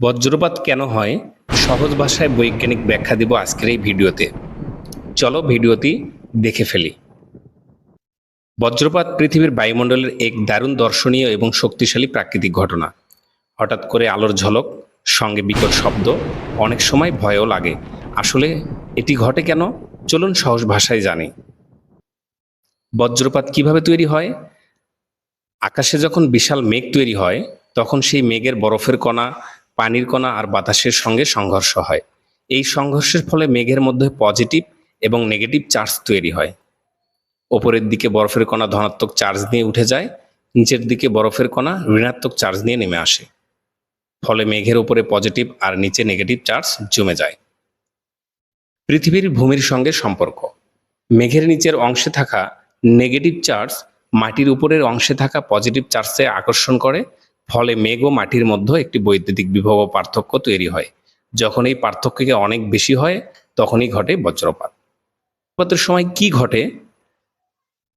বজ্রপাত কেন হয়? সহজ ভাষায় বৈজ্ঞানিক ব্যাখ্যা দিব আজকের এই ভিডিওতে। চলো ভিডিওটি দেখে ফেলি। বজ্রপাত পৃথিবীর বায়ুমণ্ডলের এক দারুণ দর্শনীয় এবং শক্তিশালী প্রাকৃতিক ঘটনা। হঠাৎ করে আলোর ঝলক, সঙ্গে বিকট শব্দ, অনেক সময় ভয়ও লাগে। আসলে এটি ঘটে কেন? চলুন সহজ ভাষায় জানি। বজ্রপাত কীভাবে তৈরি হয়? আকাশে যখন বিশাল মেঘ তৈরি হয়, তখন সেই মেঘের বরফের কণা পানির কণা আর বাতাসের সঙ্গে সংঘর্ষ হয়। এই সংঘর্ষের ফলে মেঘের মধ্যে পজিটিভ এবং নেগেটিভ চার্জ তৈরি হয়। ওপরের দিকে বরফের কণা ধনাত্মক চার্জ নিয়ে উঠে যায়, নিচের দিকে বরফের কণা ঋণাত্মক চার্জ নিয়ে নেমে আসে। ফলে মেঘের উপরে পজিটিভ আর নিচে নেগেটিভ চার্জ জমে যায়। পৃথিবীর ভূমির সঙ্গে সম্পর্ক। মেঘের নিচের অংশে থাকা নেগেটিভ চার্জ মাটির উপরের অংশে থাকা পজিটিভ চার্জে আকর্ষণ করে ফলে মেঘ ও মাটির মধ্যে একটি বৈদ্যুতিক বিভব পার্থক্য তৈরি হয়। যখন এই পার্থক্যকে অনেক বেশি হয়, তখনই ঘটে বজ্রপাত। বজ্রপাতের সময় কি ঘটে?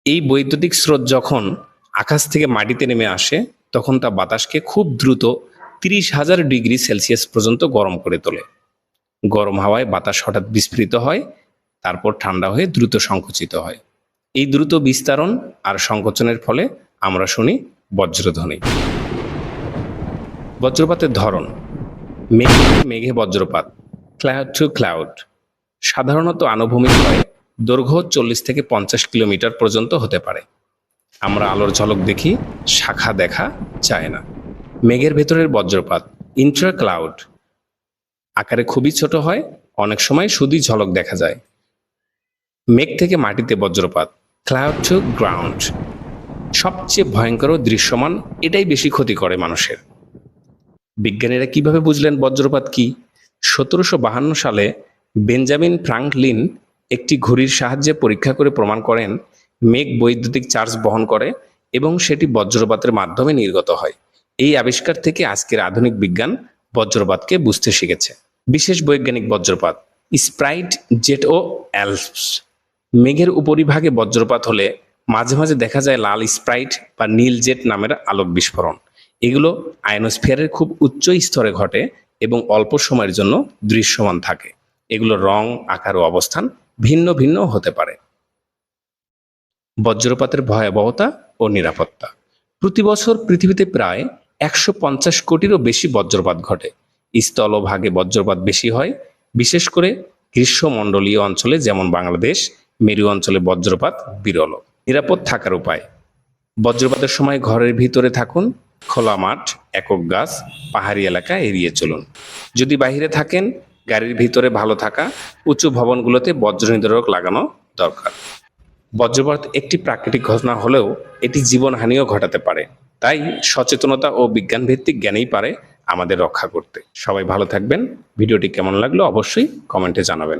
এই বৈদ্যুতিক স্রোত যখন আকাশ থেকে মাটিতে নেমে আসে, তখন তা বাতাসকে খুব দ্রুত তিরিশ হাজার ডিগ্রি সেলসিয়াস পর্যন্ত গরম করে তোলে। গরম হাওয়ায় বাতাস হঠাৎ বিস্ফৃত হয়, তারপর ঠান্ডা হয়ে দ্রুত সংকুচিত হয়। এই দ্রুত বিস্তারণ আর সংকোচনের ফলে আমরা শুনি বজ্রধ্বনি। বজ্রপাতের ধরন। মেঘে মেঘে বজ্রপাত ক্লাউড টু ক্লাউড সাধারণত আনুভূমিক হয়, দৈর্ঘ্য চল্লিশ থেকে পঞ্চাশ কিলোমিটার পর্যন্ত হতে পারে। আমরা আলোর ঝলক দেখি, শাখা দেখা যায় না। মেঘের ভেতরের বজ্রপাত ইন্ট্রা ক্লাউড আকারে খুবই ছোট হয়, অনেক সময় শুধুই ঝলক দেখা যায়। মেঘ থেকে মাটিতে বজ্রপাত ক্লাউড টু গ্রাউন্ড সবচেয়ে ভয়ঙ্কর দৃশ্যমান, এটাই বেশি ক্ষতি করে মানুষের। বিজ্ঞানীরা কীভাবে বুঝলেন বজ্রপাত কি? সতেরোশো বাহান্ন সালে বেঞ্জামিন ফ্রাঙ্কলিন একটি ঘড়ির সাহায্যে পরীক্ষা করে প্রমাণ করেন, মেঘ বৈদ্যুতিক চার্জ বহন করে এবং সেটি বজ্রপাতের মাধ্যমে নির্গত হয়। এই আবিষ্কার থেকে আজকের আধুনিক বিজ্ঞান বজ্রপাতকে বুঝতে শিখেছে। বিশেষ বৈজ্ঞানিক বজ্রপাত, স্প্রাইট জেট ও অ্যালপস মেঘের উপরিভাগে বজ্রপাত হলে মাঝে মাঝে দেখা যায় লাল স্প্রাইট বা নীল জেট নামের আলোক বিস্ফোরণ। এগুলো আয়নোস্ফিয়ারের খুব উচ্চ স্তরে ঘটে এবং অল্প সময়ের জন্য দৃশ্যমান থাকে। এগুলো রং, আকার ও অবস্থান ভিন্ন ভিন্ন হতে পারে। বজ্রপাতের ভয়াবহতা ও নিরাপত্তা। প্রতি বছর পৃথিবীতে প্রায় একশো পঞ্চাশ কোটিরও বেশি বজ্রপাত ঘটে। স্থলভাগে বজ্রপাত বেশি হয়। বিশেষ করে গ্রীষ্মমণ্ডলীয় অঞ্চলে যেমন বাংলাদেশ, মেরু অঞ্চলে বজ্রপাত বিরল। নিরাপদ থাকার উপায়। বজ্রপাতের সময় ঘরের ভিতরে থাকুন। খোলা মাঠ, একক গাছ, পাহাড়ি এলাকা এড়িয়ে চলুন। যদি বাইরে থাকেন, গাড়ির ভিতরে ভালো থাকা, উঁচু ভবনগুলোতে বজ্র নিরোধক লাগানো দরকার। বজ্রপাত একটি প্রাকৃতিক ঘটনা হলেও এটি জীবনহানিও ঘটাতে পারে। তাই সচেতনতা ও বিজ্ঞান ভিত্তিক জ্ঞানেই পারে আমাদের রক্ষা করতে। সবাই ভালো থাকবেন। ভিডিওটি কেমন লাগল অবশ্যই কমেন্টে জানাবেন।